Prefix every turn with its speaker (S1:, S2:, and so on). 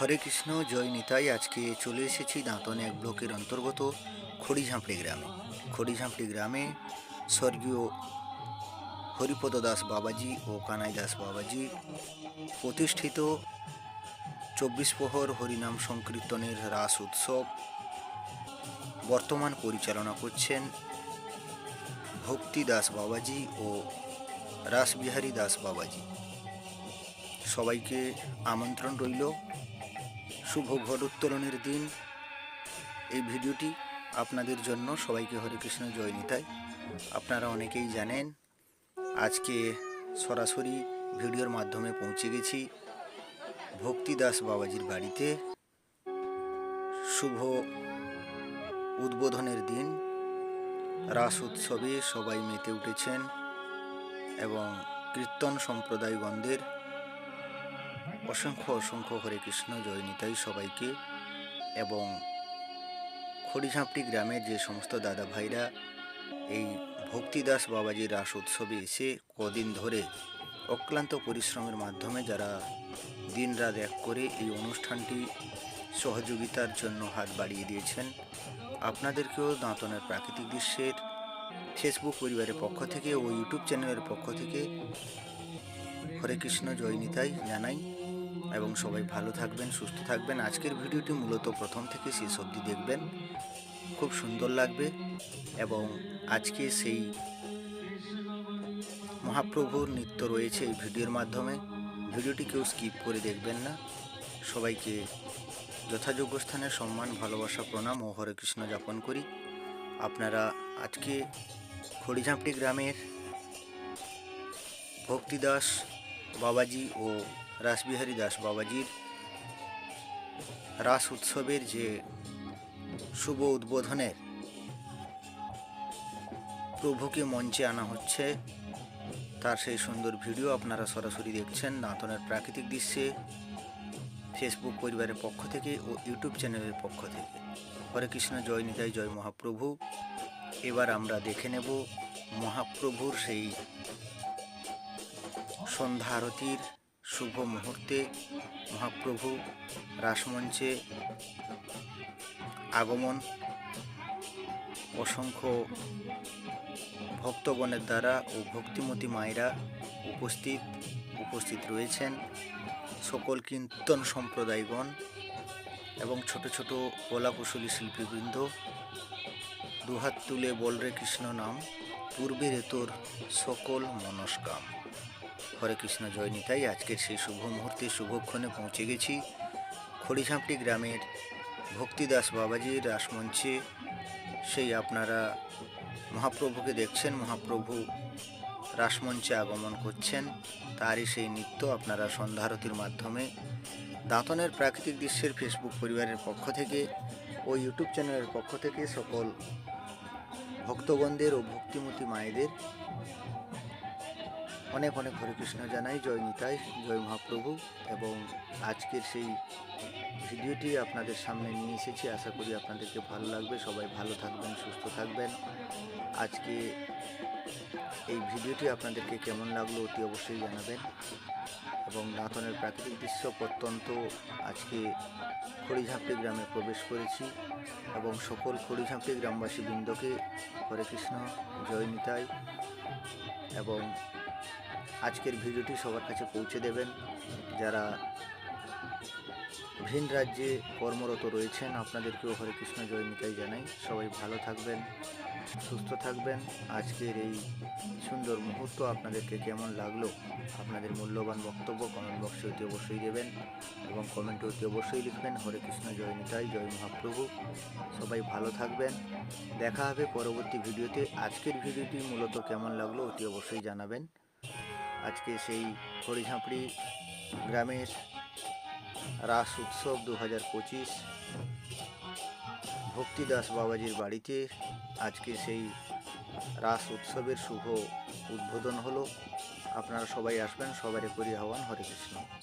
S1: হরে কৃষ্ণ, জয় নিতাই। আজকে চলে এসেছি দাঁতন এক ব্লকের অন্তর্গত খড়িঝাঁপড়ি গ্রামে। খড়িঝাঁপড়ি গ্রামে স্বর্গীয় হরিপদ দাস বাবাজি ও কানাই দাস বাবাজি প্রতিষ্ঠিত চব্বিশ প্রহর হরিনাম সংকীর্তনের রাস উৎসব বর্তমান পরিচালনা করছেন ভক্তি দাস বাবাজি ও রাসবিহারী দাস বাবাজি। সবাইকে আমন্ত্রণ রইল। শুভ ঘট উত্তোলনের দিন। এই ভিডিওটি আপনাদের জন্য সবাইকে হরে কৃষ্ণ, জয় নিতাই। আপনারা অনেকেই জানেন, আজকে সরাসরি ভিডিওর মাধ্যমে পৌঁছে গেছি ভক্তি দাস বাবাজির বাড়িতে। শুভ উদ্বোধনের দিন, রাস উৎসবে সবাই মেতে উঠেছেন এবং কীর্তন সম্প্রদায়গণদের অসংখ্য অসংখ্য হরে কৃষ্ণ, জয় নিতাই সবাইকে। এবং খড়িঝাঁপটি গ্রামের যে সমস্ত দাদা ভাইরা এই ভক্তিদাস বাবাজির রাস উৎসবে এসে কদিন ধরে অক্লান্ত পরিশ্রমের মাধ্যমে যারা দিনরাত এক করে এই অনুষ্ঠানটি সহযোগিতার জন্য হাত বাড়িয়ে দিয়েছেন, আপনাদেরকেও দাঁতনের প্রাকৃতিক দৃশ্যের ফেসবুক পরিবারের পক্ষ থেকে ও ইউটিউব চ্যানেলের পক্ষ থেকে হরে কৃষ্ণ, জয় নিতাই জানাই। এবং সবাই ভালো থাকবেন, সুস্থ থাকবেন। আজকের ভিডিওটি মূলত প্রথম থেকে শেষ অবধি দেখবেন। খুব সুন্দর লাগবে এবং আজকে সেই মহাপ্রভুর নৃত্য রয়েছে এই ভিডিওর মাধ্যমে। ভিডিওটি কেউ স্কিপ করে দেখবেন না। সবাইকে যথাযোগ্য স্থানে সম্মান, ভালোবাসা, প্রণাম ও হরে কৃষ্ণ যাপন করি। আপনারা আজকে খড়িঝাঁপটি গ্রামের ভক্তিদাস বাবাজি ও রাসবিহারী দাস বাবাজির রাস উৎসবের যে শুভ উদ্বোধনের প্রভুকে মঞ্চে আনা হচ্ছে, তার সেই সুন্দর ভিডিও আপনারা সরাসরি দেখছেন নাতনের প্রাকৃতিক দৃশ্যে ফেসবুক পরিবারের পক্ষ থেকে ও ইউটিউব চ্যানেলের পক্ষ থেকে। হরে কৃষ্ণ, জয় নিতাই, জয় মহাপ্রভু। এবার আমরা দেখে নেব মহাপ্রভুর সেই সন্ধ্যা আরতির শুভ মুহূর্তে মহাপ্রভু রাসমঞ্চে আগমন অসংখ্য ভক্তগণের দ্বারা ও ভক্তিমতী মায়েরা উপস্থিত উপস্থিত রয়েছেন। সকল কীর্তন সম্প্রদায়গণ এবং ছোট ছোট কলাকুশলী শিল্পীবৃন্দ, দুহাত তুলে বলরে কৃষ্ণ নাম পূর্বের তোর সকল মনস্কাম হরে কৃষ্ণ, জয় নিতাই। আজকের সেই শুভ মুহূর্তে শুভক্ষণে পৌঁছে গেছি খড়িঝাঁপটি গ্রামের ভক্তিদাস বাবাজির রাসমঞ্চে সেই আপনারা মহাপ্রভুকে দেখছেন, মহাপ্রভু রাসমঞ্চে আগমন করছেন। তারই সেই নৃত্য আপনারা সন্ধ্যারতির মাধ্যমে দাঁতনের প্রাকৃতিক দৃশ্যের ফেসবুক পরিবারের পক্ষ থেকে, ও ইউটিউব চ্যানেলের পক্ষ থেকে সকল ভক্তগণদের ও ভক্তিমতী মায়েদের অনেক অনেক হরে কৃষ্ণ জানাই, জয় নিতাই, জয় মহাপ্রভু। এবং আজকের সেই ভিডিওটি আপনাদের সামনে নিয়ে এসেছি, আশা করি আপনাদেরকে ভালো লাগবে। সবাই ভালো থাকবেন, সুস্থ থাকবেন। আজকে এই ভিডিওটি আপনাদেরকে কেমন লাগল অতি অবশ্যই জানাবেন। এবং দাঁতনের প্রাকৃতিক দৃশ্য প্রত্যন্ত আজকে খড়িঝাঁপটি গ্রামে প্রবেশ করেছি। এবং সকল খড়িঝাঁপটি গ্রামবাসী বৃন্দকে হরে কৃষ্ণ, জয় নিতাই। এবং আজকের ভিডিওটি সবার কাছে পৌঁছে দেবেন। যারা ভিন রাজ্যে কর্মরত রয়েছেন, আপনাদেরকেও হরে কৃষ্ণ, জয় নিতাই জানাই। সবাই ভালো থাকবেন, সুস্থ থাকবেন। আজকের এই সুন্দর মুহূর্ত আপনাদেরকে কেমন লাগল, আপনাদের মূল্যবান বক্তব্য কমেন্ট বক্সে অতি অবশ্যই দেবেন এবং কমেন্টে অতি অবশ্যই লিখবেন, হরে কৃষ্ণ, জয় নিতাই, জয় মহাপ্রভু। সবাই ভালো থাকবেন। দেখা হবে পরবর্তী ভিডিওতে। আজকের ভিডিওটি মূলত কেমন লাগল, অতি অবশ্যই জানাবেন। আজকে সেই খড়িঝাঁপড়ি গ্রামের রাস উৎসব দু হাজার পঁচিশ। ভক্তিদাস বাবাজির বাড়িতে আজকে সেই রাস উৎসবের শুভ উদ্বোধন হলো। আপনারা সবাই আসবেন সবারই করি আহ্বান হরে কৃষ্ণ।